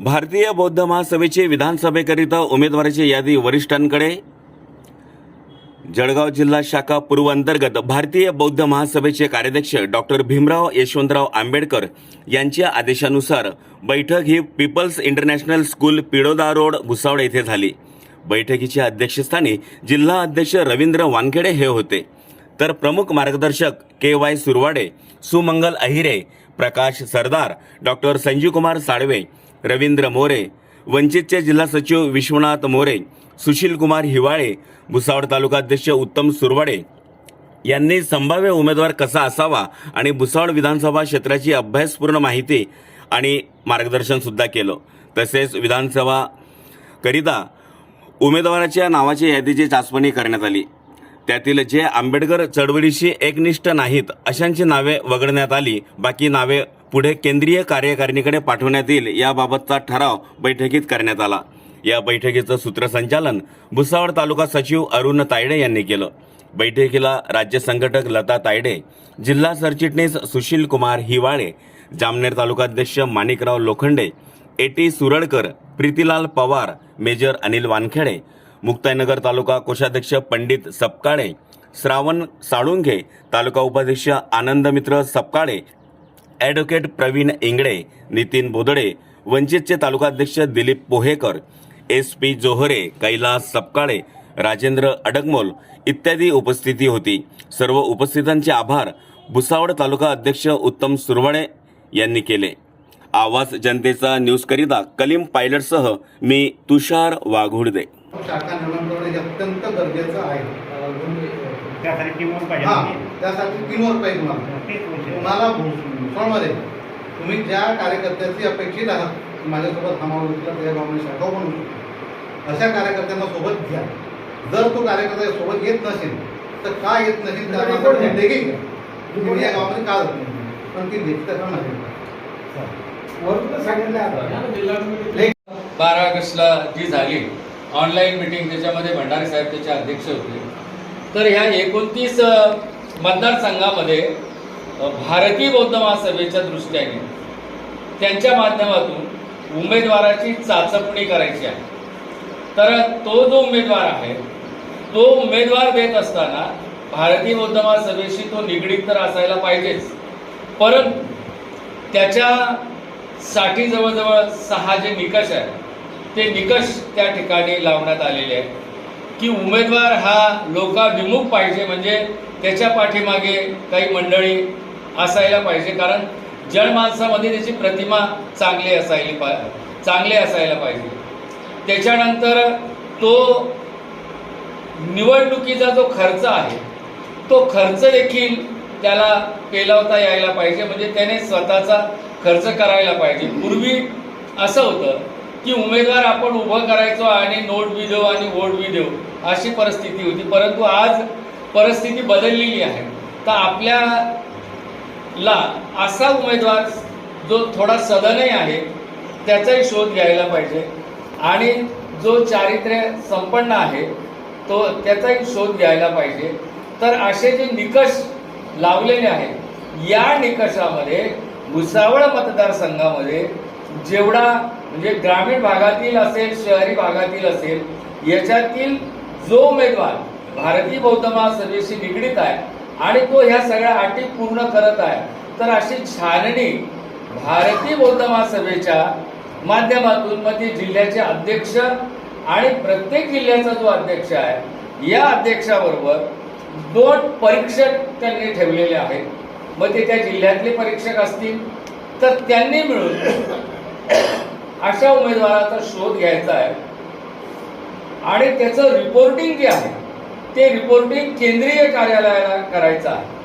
भारतीय बौद्ध महासभेचे विधानसभेकरिता उमेदवाराची यादी वरिष्ठांकडे. जळगाव जिल्हा शाखा पूर्व अंतर्गत भारतीय बौद्ध महासभेचे कार्याध्यक्ष डॉक्टर भीमराव यशवंतराव आंबेडकर यांच्या आदेशानुसार बैठक ही people's international school Pidoda road Bhusawal येथे झाली. बैठकीच्या अध्यक्षस्थानी जिल्हा अध्यक्ष रवींद्र वानखेडे हे होते. तर प्रमुख मार्गदर्शक K Y Surwade Sumangal Ahire Prakash Sardar doctor Sanjeevkumar Salve Ravindra More वंचितचे जिल्हा सचिव विश्वनाथ मोरे सुशीलकुमार हिवाळे भुसावळ तालुकाध्यक्ष उत्तम सुरवाडे. यांनी संभाव्य उमेदवार कसा असावा आणि भुसावळ विधानसभा क्षेत्राची अभ्यासपूर्ण माहिती आणि मार्गदर्शनसुद्धा केलं. तसेच विधानसभा करिता उमेदवाराच्या नावाची यादीची चाचपणी करण्यात आली. त्यातील जे आंबेडकर चळवळीशी एकनिष्ठ नाहीत अशांची नावे वगळण्यात आली. बाकी नावे पुढे केंद्रीय कार्यकारिणीकडे पाठवण्यात येईल याबाबतचा ठराव बैठकीत करण्यात आला. या बैठकीचं सूत्रसंचालन भुसावळ तालुका सचिव अरुण तायडे यांनी केलं. बैठकीला राज्य संघटक लता तायडे जिल्हा सरचिटणीस सुशील कुमार हिवाळे जामनेर तालुकाध्यक्ष Manikrao Lokhande A T Suralkar Pritilal Pawar major Anil Wankhede Muktainagar तालुका कोषाध्यक्ष पंडित सपकाळे श्रावण साळुंखे तालुका उपाध्यक्ष आनंदमित्र सपकाळे ॲडव्होकेट प्रवीण इंगडे नितीन बोदडे वंचितचे तालुकाध्यक्ष दिलीप पोहेकर एस पी जोहरे कैलास सपकाळे राजेंद्र अडगमोल इत्यादी उपस्थिती होती. सर्व उपस्थितांचे आभार भुसावळ तालुका अध्यक्ष उत्तम सुरवणे यांनी केले. आवाज जनतेचा न्यूजकरिता कलीम पायलटसह मी तुषार वाघुडदे. शाखा निर्माण करणं हे अत्यंत गरजेचं आहे. त्यासाठी टीमवर पाहिजे. हा. त्यासाठी टीमवर्क पाहिजे तुम्हाला. तेच विषय. तुम्हाला भुसावळमध्ये तुम्ही ज्या कार्यकर्त्याची अपेक्षित आहात माझ्यासोबत हा माणूस असला त्या गावामध्ये शाखा बनवू शकतो अशा कार्यकर्त्यांना सोबत घ्या. जर तो कार्यकर्ता सोबत येत नसेल तर का येत नसेल त्याला आपण लेखी घ्या. तुम्ही या गावामध्ये का जात नाही? पण ती लेखी त्याला नाही बारा ऑगस्टला जी झाली ऑनलाईन मिटिंग त्याच्यामध्ये भंडारे साहेब त्याचे अध्यक्ष होते. तर ह्या एकोणतीस मतदारसंघामध्ये भारतीय बौद्ध महासभेच्या दृष्टीने त्यांच्या माध्यमातून उमेदवाराची चाचपणी करायची आहे. तर तो जो उमेदवार आहे तो उमेदवार देत असताना भारतीय बौद्ध महासभेशी तो निगडीत तर असायला पाहिजेच. परंतु त्याच्यासाठी जवळजवळ सहा जे निकष आहेत ते निकष त्या ठिकाणी लावण्यात आलेले आहेत. की उमेदवार हा लोकाभिमुख पाहिजे म्हणजे त्याच्या पाठीमागे काही मंडळी असायला पाहिजे कारण जनमानसामध्ये त्याची प्रतिमा चांगली असायली पा चांगली असायला पाहिजे. त्याच्यानंतर तो निवडणुकीचा जो खर्च आहे तो खर्च देखील त्याला पेलवता यायला पाहिजे म्हणजे त्याने स्वतःचा खर्च करायला पाहिजे. पूर्वी असं होतं की उमेदवार आपण उभं करायचो आणि नोट बी देऊ आणि वोट बी देऊ अशी परिस्थिती होती. परंतु आज परिस्थिती बदललेली आहे. तर आपल्याला असा उमेदवार जो थोडा सदनही आहे त्याचाही शोध घ्यायला पाहिजे. आणि जो चारित्र्य संपन्न आहे तो त्याचाही शोध घ्यायला पाहिजे. तर असे जे निकष लावलेले आहेत या निकषामध्ये भुसावळ मतदारसंघामध्ये जेवढा म्हणजे ग्रामीण भागातील असेल शहरी भागातील असेल याच्यातील जो उमेदवार भारतीय बौद्ध महासभेशी निगडीत आहे आणि तो ह्या सगळ्या अटी पूर्ण करत आहे तर अशी छाननी भारतीय बौद्ध महासभेच्या माध्यमातून मग ते जिल्ह्याचे अध्यक्ष आणि प्रत्येक जिल्ह्याचा जो अध्यक्ष आहे या अध्यक्षाबरोबर दोन परीक्षक त्यांनी ठेवलेले आहेत. मग ते त्या जिल्ह्यातले परीक्षक असतील तर त्यांनी मिळून अशा उमेदवाराचा शोध घ्यायचा आहे. आणि त्याचं रिपोर्टिंग जे आहे ते रिपोर्टिंग केंद्रीय कार्यालयाला करायचं आहे.